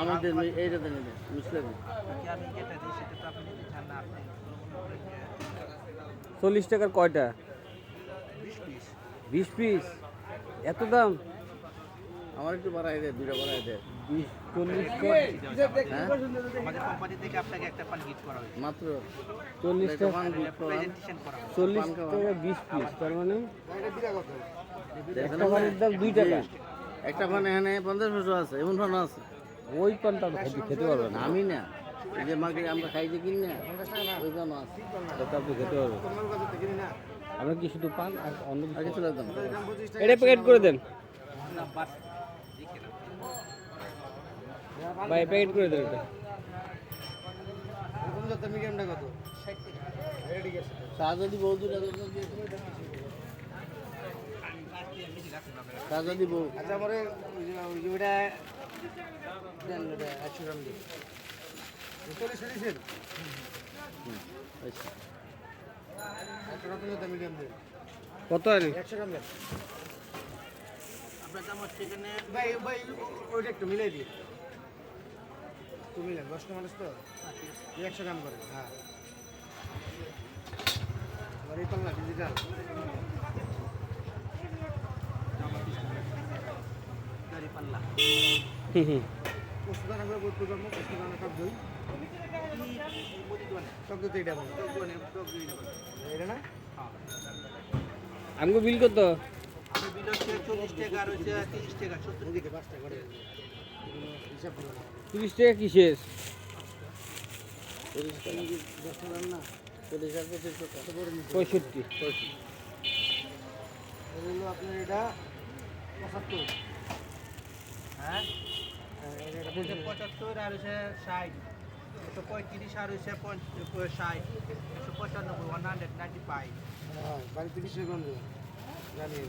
আমাদের এইটা দেন যে চল্লিশ টাকার কয়টা? বিশ পিস। এত দাম? আমার একটু বাড়াই দে দুইটা বাড়াই দে। বিশ চল্লিশ হ্যাঁ আমাদের কোম্পানি থেকে আপনাকে একটা পান গিফট করা হয়েছে। মাত্র চল্লিশ টাকা চল্লিশ টাকা বিশ পিস তার মানে? একটা দাম দুই টাকা। একটা পান এখানে পঞ্চাশ পয়সা আছে এমন পান আছে। ওই পানটা খেতে খেতে পারবেন না। আমি না এই যে মাকে আমরা খাই যে কিনি না ওই পান আছে। এটা আপনি খেতে পারবেন। আমরা কি শুধু পান আর অন্য কিছু লাগবে না এটা প্যাকেট করে দেন। ভাই প্যাকেট করে দেন এটা। চা যদি দুটা যদি বউ আচ্ছা পরে ওইটা একশো গ্রাম দিন চল্লিশ চল্লিশের কত আনি একশো গ্রাম দেন। আপনার দাম হচ্ছে এখানে ভাই ভাই ওইটা একটু মিলাই দিন একটু মিলেন দশটা মানুষ তো একশো গ্রাম করে হ্যাঁ ডিজিটাল হুম হুম। বোধ দই টক দই এটা না? বিল কত? আমি বিল হচ্ছে চল্লিশ টাকা আর হচ্ছে তিরিশ টাকা সত্তর দিকে পাঁচটা করে করে তিরিশ টাকা কি শেষ? টাকা। পঁয়ষট্টি। আপনার এটা পঁচাত্তর। হ্যাঁ পঁচাত্তর আর হচ্ছে ষাট। একশো পঁয়ত্রিশ আর হচ্ছে ষাট। একশো পঁচানব্বই ওয়ান হান্ড্রেড নাইনটি ফাইভ বাড়ি তিরিশ গঞ্জ জানি